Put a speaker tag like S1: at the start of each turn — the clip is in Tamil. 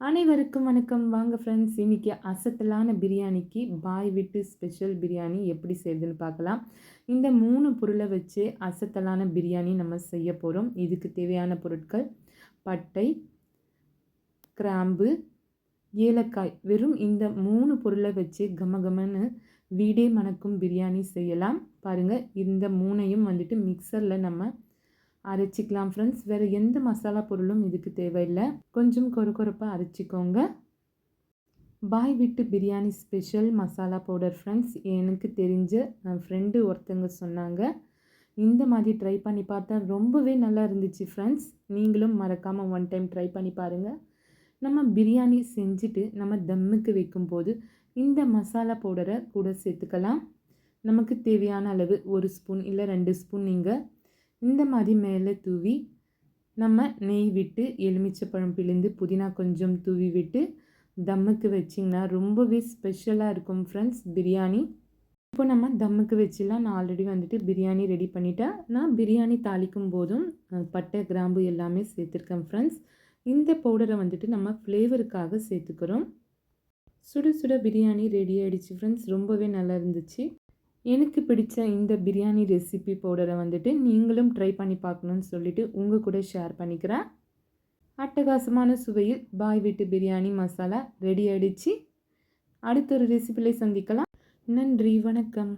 S1: அனைவருக்கும் வணக்கம். வாங்க ஃப்ரெண்ட்ஸ் இன்றைக்கி அசத்தலான பிரியாணிக்கு பாய் விட்டு ஸ்பெஷல் பிரியாணி எப்படி செய்யுதுன்னு பார்க்கலாம். இந்த மூணு பொருளை வச்சு அசத்தலான பிரியாணி நம்ம செய்ய போகிறோம் இதுக்கு தேவையான பொருட்கள் பட்டை கிராம்பு ஏலக்காய். வெறும் இந்த மூணு பொருளை வச்சு கமகமன்னு வீடே மணக்கும் பிரியாணி செய்யலாம். பாருங்கள் இந்த மூணையும் வந்துட்டு மிக்சரில் நம்ம அரைச்சிக்கலாம் ஃப்ரெண்ட்ஸ் வேறு எந்த மசாலா பொருளும் இதுக்கு தேவையில்லை. கொஞ்சம் கொர கொரப்பாக அரைச்சிக்கோங்க. பாய் விட்டு biryani special masala powder friends எனக்கு தெரிஞ்ச என் ஃப்ரெண்டு ஒருத்தங்க சொன்னாங்க. இந்த மாதிரி ட்ரை பண்ணி பார்த்தா ரொம்பவே நல்லா இருந்துச்சு ஃப்ரெண்ட்ஸ் நீங்களும் மறக்காமல் ஒன் டைம் ட்ரை பண்ணி பாருங்கள் நம்ம பிரியாணி செஞ்சுட்டு நம்ம தம்முக்கு வைக்கும்போது இந்த மசாலா பவுடரை கூட சேர்த்துக்கலாம். நமக்கு தேவையான அளவு ஒரு ஸ்பூன் இல்லை ரெண்டு ஸ்பூன் நீங்கள் இந்த மாதிரி மேலே தூவி நம்ம நெய் விட்டு எலுமிச்சப்பழம் பிழிந்து புதினா கொஞ்சம் தூவி விட்டு தம்முக்கு வச்சிங்கன்னா ரொம்பவே ஸ்பெஷலாக இருக்கும் ஃப்ரெண்ட்ஸ் பிரியாணி. இப்போ நம்ம தம்முக்கு வச்சுலாம் நான் ஆல்ரெடி வந்துட்டு பிரியாணி ரெடி பண்ணிட்டேன் நான் பிரியாணி தாளிக்கும் போதும் பட்டை கிராம்பு எல்லாமே சேர்த்துருக்கேன் ஃப்ரெண்ட்ஸ் இந்த பவுடரை வந்துட்டு நம்ம ஃப்ளேவருக்காக சேர்த்துக்கிறோம். சுட சுட பிரியாணி ரெடி ஆகிடுச்சு ஃப்ரெண்ட்ஸ் ரொம்பவே நல்லா இருந்துச்சு. எனக்கு பிடிச்ச இந்த பிரியாணி ரெசிபி பவுடரை வந்துட்டு நீங்களும் ட்ரை பண்ணி பார்க்கணுன்னு சொல்லிவிட்டு உங்கள் கூட ஷேர் பண்ணிக்கிறேன். அட்டகாசமான சுவையில் பாய் வீட்டு பிரியாணி மசாலா ரெடி ஆகிடுச்சு அடுத்த ஒரு ரெசிபியில் சந்திக்கலாம். நன்றி வணக்கம்.